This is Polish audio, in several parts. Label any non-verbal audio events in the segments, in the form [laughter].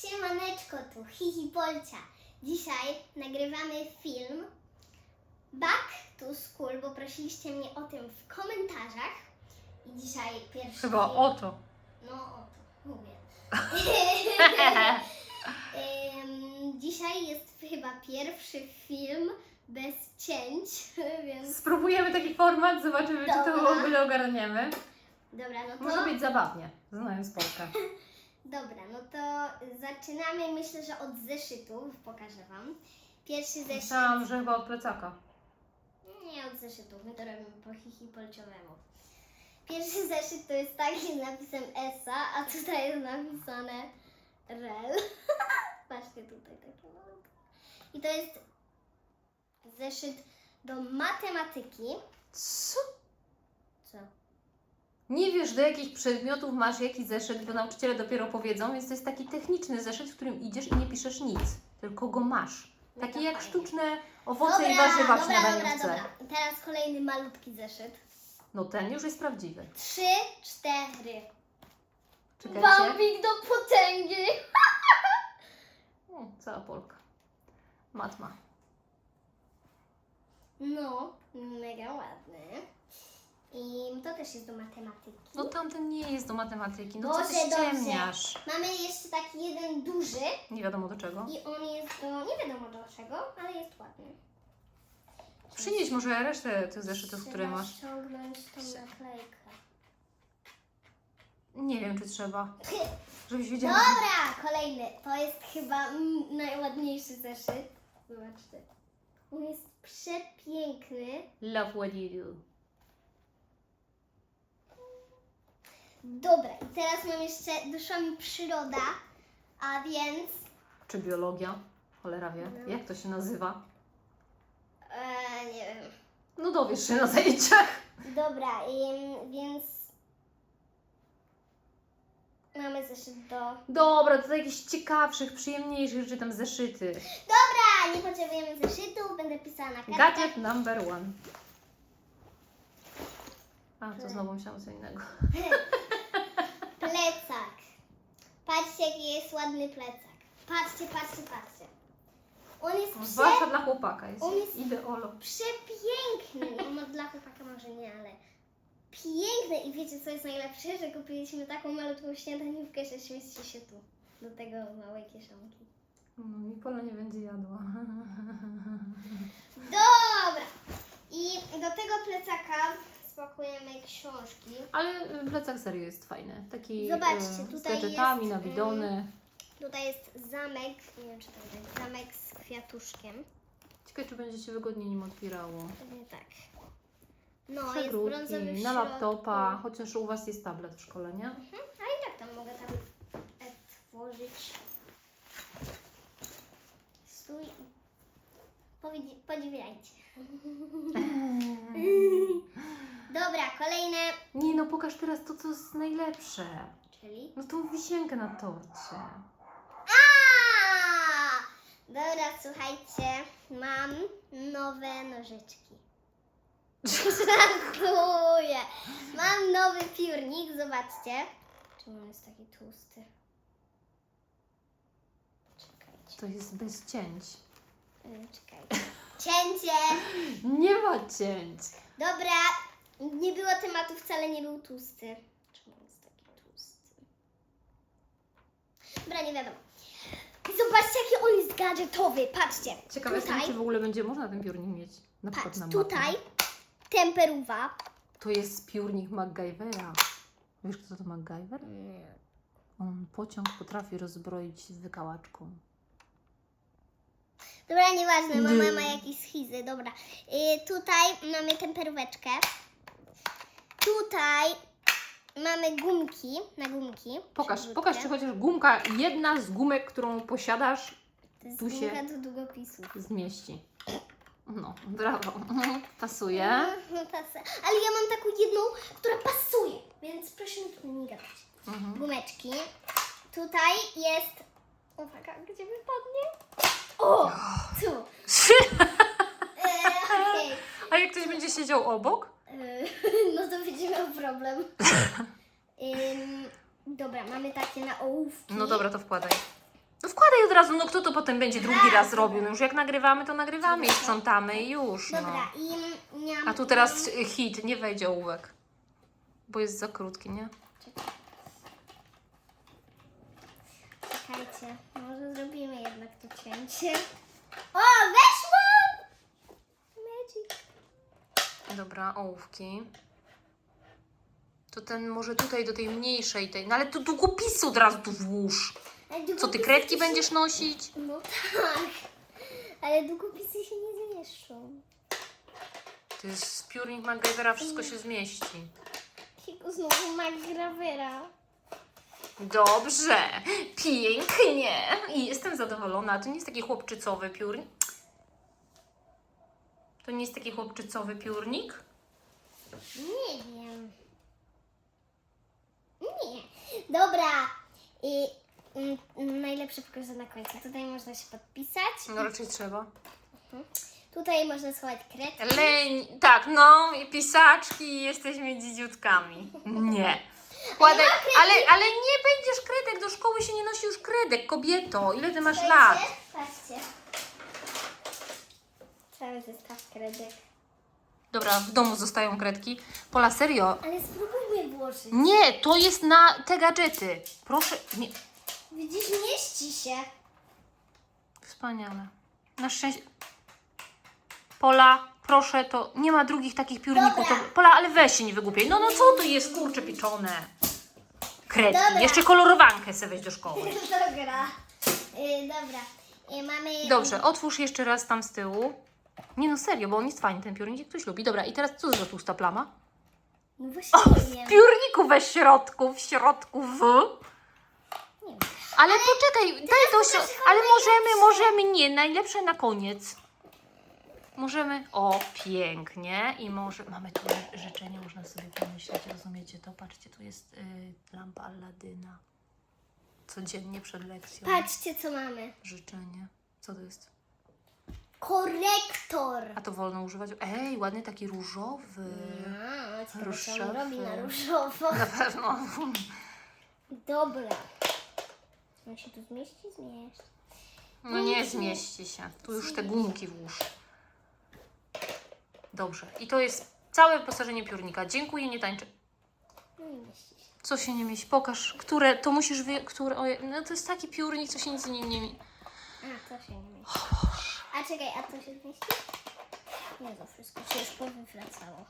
Siemaneczko, tu Hihi Polcia. Dzisiaj nagrywamy film Back to School, bo prosiliście mnie o tym w komentarzach. I dzisiaj pierwszy Chyba film... o to. No o to, mówię. [laughs] Ym, dzisiaj jest chyba pierwszy film bez cięć, [laughs] więc Spróbujemy taki format, zobaczymy, czy to w ogóle ogarniemy. dobra, no to... Może być zabawnie, znając Polkę. [laughs] Dobra, no to zaczynamy myślę, że od zeszytów, pokażę Wam. Pierwszy zeszyt... Myślałam, że chyba od plecaka. Nie od zeszytów, my to robimy po hihi-polciowemu. Pierwszy [laughs] zeszyt to jest taki z napisem ESA, a tutaj jest napisane REL. [laughs] Patrzcie tutaj takie malutkie. I to jest zeszyt do matematyki. Co? Nie wiesz, do jakich przedmiotów masz jaki zeszyt, bo nauczyciele dopiero powiedzą, więc to jest taki techniczny zeszyt, w którym idziesz i nie piszesz nic, tylko go masz. No Taki to jak sztuczne owoce i warzywa w dobra, dobra, dobra. Teraz kolejny malutki zeszyt. No ten już jest prawdziwy. Trzy, cztery. Czekajcie. Bambik do potęgi. [laughs] O, cała Polka. Matma. No, mega ładny. I to też jest do matematyki. No tamten nie jest do matematyki, no Boże, co ty dobrze. ściemniasz? Mamy jeszcze taki jeden duży Nie wiadomo do czego. i on jest do, nie wiadomo do czego, ale jest ładny. Przynieś może resztę tych zeszytów, które Trzeba masz. ściągnąć tą naklejkę. Nie wiem, czy trzeba. [laughs] Żebyś wiedziała. Dobra, kolejny. To jest chyba mm, najładniejszy zeszyt. Zobaczcie. On jest przepiękny. Love what you do. Dobra, i teraz mam jeszcze, doszła mi przyroda, a więc Czy biologia? Cholera wie. No. Jak to się nazywa? e, nie wiem. No dowiesz się na zajęciach. Dobra, ym, więc mamy zeszyt do... Dobra, to jakichś ciekawszych, przyjemniejszych rzeczy tam zeszyty. Dobra, nie potrzebujemy zeszytów, będę pisała na kartach. Gadżet number one. A, to znowu myślałam co innego. [laughs] Plecak. Patrzcie, jaki jest ładny plecak. Patrzcie, patrzcie, patrzcie. On jest prze... Zwłaszcza dla chłopaka jest, On jest- ideolo. przepiękny. Mo- dla chłopaka może nie, ale piękny. I wiecie, co jest najlepsze? Że kupiliśmy taką malutką śniadaniówkę, że śmieści się tu. Do tego małej kieszonki. No, Nikola nie będzie jadła. [laughs] Dobra. I do tego plecaka spakujemy książki. Ale plecak serio jest fajny. Taki Zobaczcie, y, z tutaj gadżetami jest, na bidony. Tutaj jest zamek, nie wiem czy to widać, zamek z kwiatuszkiem. Ciekawe, czy będzie się wygodnie nim otwierało. Pewnie tak. No, jest Przegródki, brązowy w na środku. laptopa, chociaż u Was jest tablet w szkole, nie? Mhm. A i tak tam mogę tam otworzyć. Stój. Podziwiajcie. [laughs] Nie no, pokaż teraz to, co jest najlepsze. Czyli. No tą wisienkę na torcie. A! Dobra, słuchajcie. Mam nowe nożyczki. Żartuję. Mam nowy piórnik, zobaczcie. Czemu on jest taki tłusty? Czekajcie. To jest bez cięć. y, Czekajcie. Cięcie! [laughs] Nie ma cięć. Dobra, nie było tematu, wcale nie był tłusty. Czemu jest taki tłusty? Dobra, nie wiadomo. Zobaczcie, jaki on jest gadżetowy. Patrzcie. Ciekawe jestem, tutaj, czy w ogóle będzie można ten piórnik mieć. Na przykład patrz, na tutaj temperuwa. To jest piórnik MacGyvera. Wiesz, kto to MacGyver? On pociąg potrafi rozbroić wykałaczką. Dobra, nieważne, Nie. mama ma jakieś schizy. Dobra. Y, tutaj mamy temperóweczkę. Tutaj mamy gumki, na gumki. Pokaż, pokaż, czy chociaż gumka, jedna z gumek, którą posiadasz, To jest tu się- gumka do długopisów. zmieści. No, brawo. [laughs] Pasuje. No, pasuje. Ale ja mam taką jedną, która pasuje, więc proszę mi tu nie gadać. Mhm. Gumeczki. Tutaj jest. Uwaga, gdzie wypadnie? O! Tu. [laughs] E, Okej. A jak ktoś będzie siedział obok? E, [laughs] No to będzie miał problem. Ym, dobra, mamy takie na ołówki. No dobra, to wkładaj. od razu, no kto to potem będzie drugi Raz. robił? No już jak nagrywamy, to nagrywamy i sprzątamy i już, no. Dobra, i miałam... A tu teraz hit, nie wejdzie ołówek. Bo jest za krótki, nie? Czekajcie, może zrobimy jednak to cięcie. O, weszło! Dobra, ołówki. To ten może tutaj do tej mniejszej tej. No ale tu długopisu od razu tu włóż. Ale Co ty długopisy kredki się- będziesz nosić? No tak, ale długopisy się nie zmieszczą. To jest piórnik MacGyvera, wszystko się zmieści. Kiku znowu ma grawera. Dobrze, pięknie. I jestem zadowolona. To nie jest taki chłopczycowy piórnik. To nie jest taki chłopczycowy piórnik? Nie wiem. Nie. Dobra. I mm, najlepsze pokażę na końcu. Tutaj można się podpisać. No raczej trzeba. Tutaj można schować kredki. Leń, tak, no i pisaczki, jesteśmy dzidziutkami. Nie. Kładek, ale, ale nie będziesz kredek, do szkoły się nie nosi już kredek, kobieto. Ile ty masz lat? Patrzcie. Cały zestaw kredek. Dobra, w domu zostają kredki. Pola, serio? Ale spróbujmy włożyć. Nie, to jest na te gadżety. Proszę, nie. Widzisz, mieści się. Wspaniale. Na szczęście. Pola, proszę, to nie ma drugich takich piórników. To, Dobra. Pola, ale weź się nie wygłupiaj. No, no co to jest, kurcze pieczone? Kredki. Dobra. Jeszcze kolorowankę sobie weź do szkoły. [laughs] Dobra. Y, dobra. Y, mamy... Dobrze, otwórz jeszcze raz tam z tyłu. Nie no, serio, bo on jest fajny, ten piórnik, ktoś lubi. Dobra, i teraz co za tłusta plama? No właśnie nie W wiem. piórniku we środku, w środku w... Nie. Ale poczekaj, daj to się... pokaż Ale możemy, możemy, nie, najlepsze na koniec. Możemy... O, pięknie. I może... Mamy tu ży- życzenie, można sobie pomyśleć, rozumiecie to? Patrzcie, tu jest y, lampa Alladyna. Codziennie przed lekcją. Patrzcie, co mamy. Życzenie. Co to jest? Korektor. A to wolno używać? Ej, ładny taki różowy. Co Różowy. on robi na różowo. Na pewno. Dobra. On się tu zmieści? Zmieści. No nie zmieści się. Tu już te gumki włóż. Dobrze. I to jest całe wyposażenie piórnika. Dziękuję, nie tańczę. No nie mieści się. Co się nie mieści? Pokaż, które, to musisz wy... które, oje, no to jest taki piórnik, co się nic nie, nie mieści. A, to się nie mieści. A czekaj, a to się zmieści? Nie, to wszystko się już powyfracało.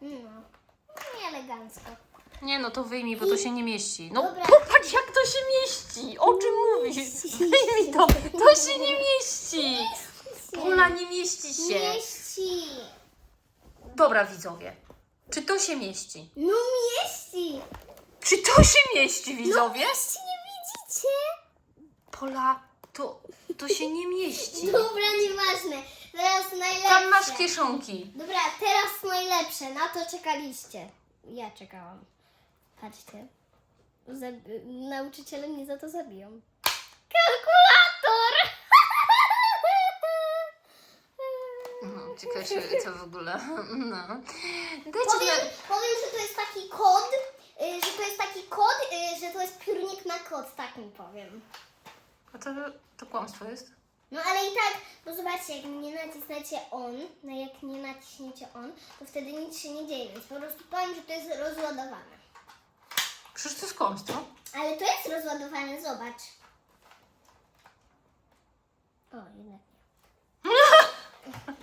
No. Nie elegancko. Nie no, to wyjmij, bo to się nie mieści. No Dobra. popatrz, jak to się mieści. O czym mówisz? [laughs] Wyjmij to. To się nie mieści. Ula, nie mieści się. Mieści. Dobra, widzowie. Czy to się mieści? No mieści. Czy to się mieści, widzowie? Mieści, nie widzicie? Pola, to, to się nie mieści. Dobra, nieważne. Teraz najlepsze. Tam masz kieszonki. Dobra, teraz najlepsze. Na to czekaliście. Ja czekałam. Patrzcie. Nauczyciele mnie za to zabiją. Kalkulator! No, ciekawe, co w ogóle. No. Dajcie Powiem, na... powiem, że to jest taki kod, y, że to jest taki kod, y, że to jest piórnik na kod, tak mi powiem. A to, to kłamstwo jest? No ale i tak, bo zobaczcie, jak nie nacisnecie on, no jak nie naciśniecie on, to wtedy nic się nie dzieje, więc po prostu powiem, że to jest rozładowane. Przecież to jest kłamstwo. Ale to jest rozładowane, zobacz. O, jednak nie. [laughs]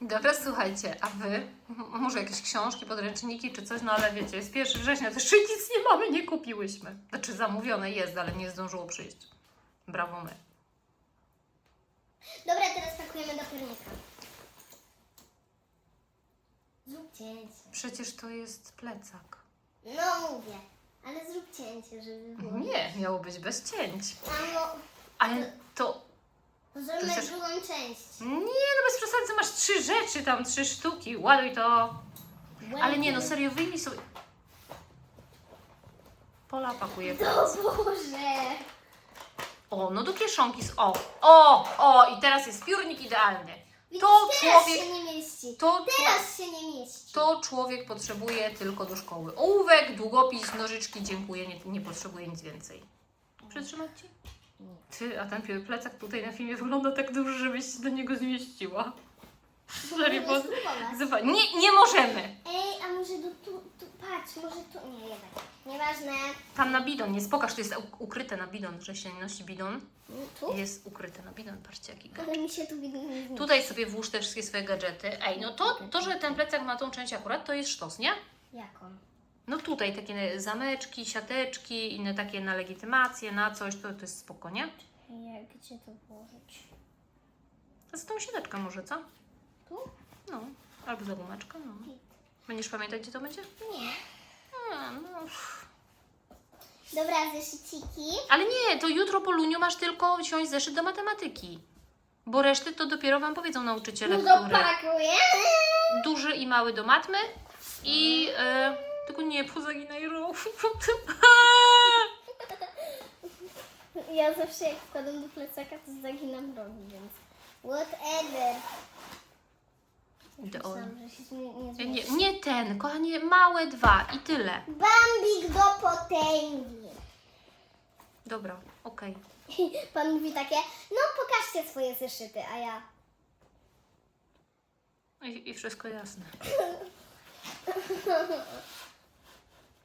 Dobra, słuchajcie, a wy? M- Może jakieś książki, podręczniki czy coś? No ale wiecie, jest 1 września, to jeszcze nic nie mamy, nie kupiłyśmy. Znaczy zamówione jest, ale nie zdążyło przyjść. Brawo my. Dobra, teraz pakujemy do piórnika. Zrób cięcie. Przecież to jest plecak. No mówię, ale zrób cięcie, żeby było. Nie, miało być bez cięć. Mamo, Ale to... zrobimy To jest- drugą część. Nie, no bez przesady, masz trzy rzeczy tam, trzy sztuki, ładuj to. Ale nie, no serio, wyjmij sobie... Pola pakuje O Boże! O, no do kieszonki z o. O, o, i teraz jest piórnik idealny. Widzisz, To teraz człowiek- się nie mieści. To, Teraz się nie mieści. to człowiek potrzebuje tylko do szkoły. Ołówek, długopis, nożyczki, dziękuję, nie, nie potrzebuje nic więcej. Przytrzymać ci? Nie. Ty, a ten ple- plecak tutaj na filmie wygląda tak duży, żebyś się do niego zmieściła. Spróbować. Zobacz, nie, nie możemy! Ej, a może do tu, tu, patrz, może tu, nie, jednak. Nieważne. Tam na bidon jest, pokaż, to jest u- ukryte na bidon, że się nie nosi bidon. Tu? Jest ukryte na bidon, patrzcie jaki gadżet. Ale mi się tu nie zmieni. Tutaj sobie włóż te wszystkie swoje gadżety. Ej, no to, to, że ten plecak ma tą część akurat, to jest sztos, nie? Jaką? No tutaj takie zameczki, siateczki, inne takie na legitymację, na coś, to, to jest spoko, nie? Jak, gdzie to włożyć? To z tą siateczką może, co? Tu? No, albo za gumeczkę, no. Będziesz pamiętać, gdzie to będzie? Nie. A, no. Dobra, zeszyciki. Ale nie, to jutro po luniu masz tylko wziąć zeszyt do matematyki. Bo reszty to dopiero Wam powiedzą nauczyciele, No to które... pakuję. Duży i mały do matmy i... E, tylko nie, pozaginaj rów. Ja zawsze jak wkładam do plecaka, to zaginam rogi, więc whatever. Do- Myślałam, że się nie, nie Nie, zmieści. nie ten, kochanie, małe dwa i tyle. Bambik do potęgi. Dobra, okej. [laughs] Pan mówi takie, no pokażcie swoje zeszyty, a ja... I, I wszystko jasne. [laughs]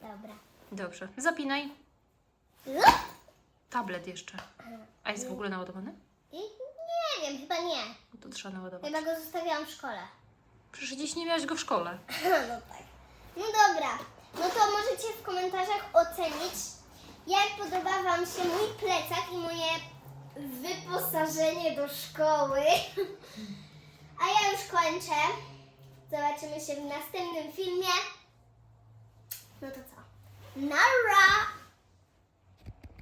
Dobra. Dobrze, zapinaj. Tablet jeszcze. A jest w ogóle naładowany? I nie wiem, chyba nie. To trzeba naładować. Chyba go zostawiałam w szkole. Przecież dziś nie miałaś go w szkole. [laughs] No tak. No dobra. No to możecie w komentarzach ocenić, jak podoba Wam się mój plecak i moje wyposażenie do szkoły. [laughs] A ja już kończę. Zobaczymy się w następnym filmie. No to co? Nara!